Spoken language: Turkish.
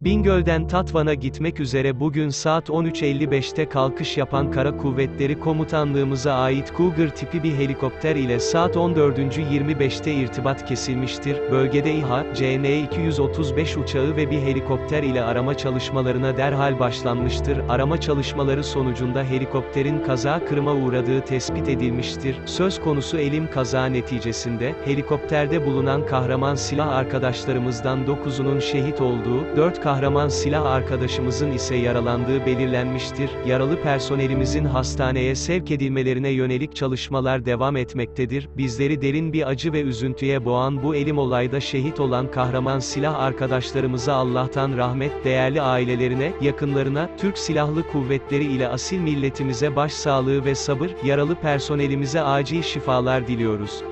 Bingöl'den Tatvan'a gitmek üzere bugün saat 13.55'te kalkış yapan Kara Kuvvetleri Komutanlığımıza ait Cougar tipi bir helikopter ile saat 14.25'te irtibat kesilmiştir. Bölgede İHA, CN-235 uçağı ve bir helikopter ile arama çalışmalarına derhal başlanmıştır. Arama çalışmaları sonucunda helikopterin kaza kırıma uğradığı tespit edilmiştir. Söz konusu elim kaza neticesinde, helikopterde bulunan kahraman silah arkadaşlarımızdan 9'unun şehit olduğu, 4 kahraman silah arkadaşımızın ise yaralandığı belirlenmiştir. Yaralı personelimizin hastaneye sevk edilmelerine yönelik çalışmalar devam etmektedir. Bizleri derin bir acı ve üzüntüye boğan bu elim olayda şehit olan kahraman silah arkadaşlarımıza Allah'tan rahmet, değerli ailelerine, yakınlarına, Türk Silahlı Kuvvetleri ile asil milletimize başsağlığı ve sabır, yaralı personelimize acil şifalar diliyoruz.